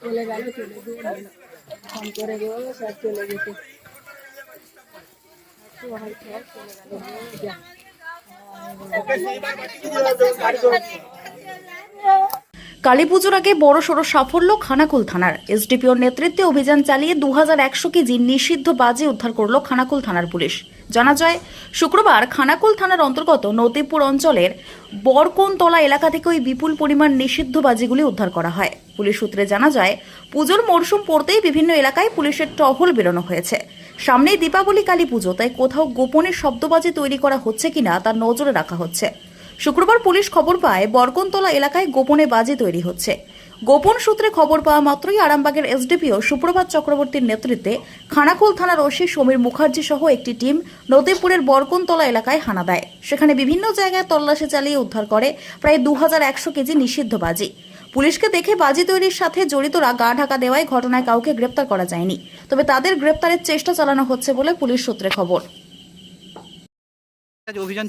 চলে গেল চলে গিয়ে ফোন করে গো সব চলে গেছে একটু হয়তো চলে গেল যা কালী পুজোর আগে বড় সড়ো সাফল্য খানাকুল থানার। এসডিপিওর নেতৃত্বে অভিযান চালিয়ে দু হাজার একশো কেজি নিষিদ্ধ বাজি উদ্ধার করল খানাকুল থানার পুলিশ। জানা যায়, শুক্রবার খানাকুল থানার অন্তর্গত নতিপুর অঞ্চলের বরকোনতলা এলাকা থেকে ওই বিপুল পরিমাণ নিষিদ্ধ বাজিগুলি উদ্ধার করা হয়। পুলিশ সূত্রে জানা যায়, পুজোর মরশুম পড়তেই বিভিন্ন এলাকায় পুলিশের টহল বেরোনো হয়েছে। সামনেই দীপাবলি কালী পুজো, তাই কোথাও গোপনে শব্দবাজি তৈরি করা হচ্ছে কিনা তার নজরে রাখা হচ্ছে। শুক্রবার পুলিশ খবর পায় বরকনতলা এলাকায় গোপনে বাজি তৈরি হচ্ছে। গোপন সূত্রে খবর পাওয়া মাত্রই আরামবাগের এসডিপিও সুপ্রভাত চক্রবর্তীর নেতৃত্বে খানাকুল থানার ওসি সমীর মুখার্জি সহ একটি টিম নদীপুরের বরকনতলা এলাকায় হানা দেয়। সেখানে বিভিন্ন জায়গায় তল্লাশি চালিয়ে উদ্ধার করে প্রায় দু হাজার একশো কেজি নিষিদ্ধ বাজি। পুলিশকে দেখে বাজি তৈরির সাথে জড়িতরা গা ঢাকা দেওয়ায় ঘটনায় কাউকে গ্রেপ্তার করা যায়নি। তবে তাদের গ্রেপ্তারের চেষ্টা চালানো হচ্ছে বলে পুলিশ সূত্রে খবর। অভিযান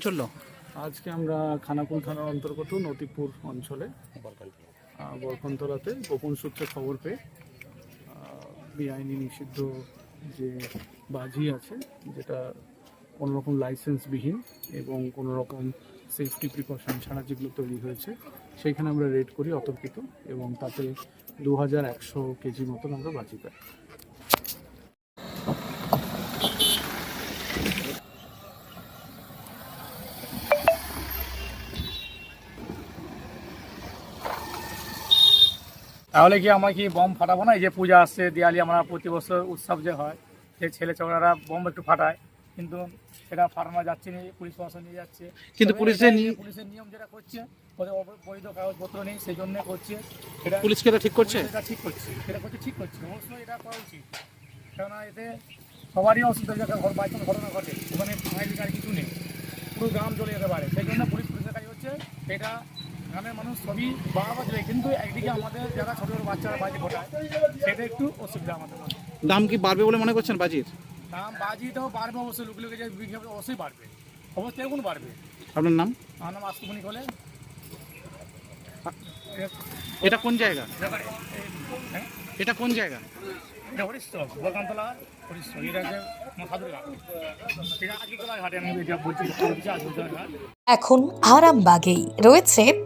আজকে আমরা খানাকুল থানার অন্তর্গত নতিপুর অঞ্চলে বরকন্তলাতে গোপন সূত্রে খবর পেয়ে বেআইনি নিষিদ্ধ যে বাজি আছে, যেটা কোনো রকম লাইসেন্সবিহীন এবং কোনো রকম সেফটি প্রিকশন ছাড়া যেগুলো তৈরি হয়েছে, সেইখানে আমরা রেড করি, অতর্কিত এবং তাতে দু হাজার একশো কেজি মতন আমরা বাজি পাই। তাহলে কি আমরা কি বম ফাটাবো না? এই যে পূজা আসছে দিওয়ালি আমরা প্রতি বছর উৎসব যে হয় সেই ছেলে ছোকরারা বম একটু ফাটায়। কিন্তু সেটা ফাটানো যাচ্ছে না পুলিশ প্রশাসন নিয়ে যাচ্ছে। কিন্তু পুলিশের পুলিশের নিয়ম যেটা করছে বৈধ কাগজপত্র নেই সেই জন্য করছে। সেটা পুলিশকে এটা ঠিক করছে? এটা ঠিক করছে। সেটা করছে ঠিক করছে। অবশ্যই এটা করা উচিত। কেননা এতে সবারই অসুবিধা যে ঘর বাইচান্স ঘটনা ঘটে। ওখানে ফাইল কিছু নেই। পুরো গ্রাম চলে যেতে পারে। সেই জন্য পুলিশ পুলিশের কাজ হচ্ছে এটা গ্রামের মানুষ সবই বাড়াবা দেবে কিন্তু একদিকে আমাদের যারা ছোটো ছোটো বাচ্চারা বাজি ঘটায় সেটা একটু অসুবিধা আমাদের দাম কি বাড়বে বলে মনে করছেন বাজির? দাম বাজিটাও বাড়বে অবশ্যই লুকে লুকে অবশ্যই বাড়বে। অবশ্যই এরকম বাড়বে। আপনার নাম? আমার নাম আস্তমণি হলে এটা কোন জায়গা? হ্যাঁ? এটা কোন জায়গা? এটা বলকান্তলা হরিশ্চর এটা আজকে ঘাটে আমি এটা বলছি এখন আরামবাগেই রয়েছে